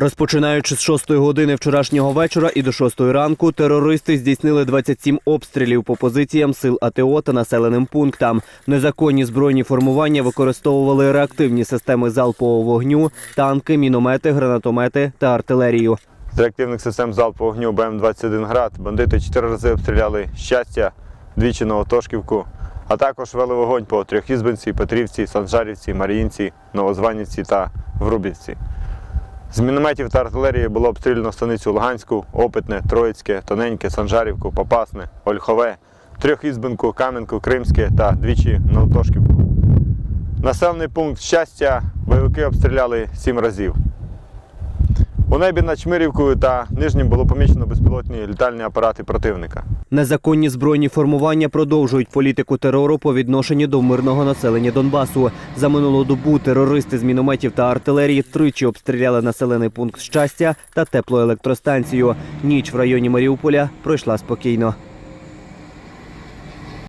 Розпочинаючи з 6 години вчорашнього вечора і до 6 ранку, терористи здійснили 27 обстрілів по позиціям сил АТО та населеним пунктам. Незаконні збройні формування використовували реактивні системи залпового вогню, танки, міномети, гранатомети та артилерію. З реактивних систем залпового вогню БМ-21 «Град» бандити чотири рази обстріляли щастя, двічі Новотошківку, а також вели вогонь по Трьохізбинці, Петрівці, Санжарівці, Маріїнці, Новозванівці та Врубівці. З мінометів та артилерії було обстріляно станицю Луганську, Опитне, Троїцьке, Тоненьке, Санжарівку, Попасне, Ольхове, Трьохізбинку, Кам'янку, Кримське та двічі Новотошківку. Населений пункт щастя бойовики обстріляли сім разів. У небі над Чмирівкою та Нижнім було помічено безпілотні літальні апарати противника. Незаконні збройні формування продовжують політику терору по відношенню до мирного населення Донбасу. За минулу добу терористи з мінометів та артилерії тричі обстріляли населений пункт щастя та теплоелектростанцію. Ніч в районі Маріуполя пройшла спокійно.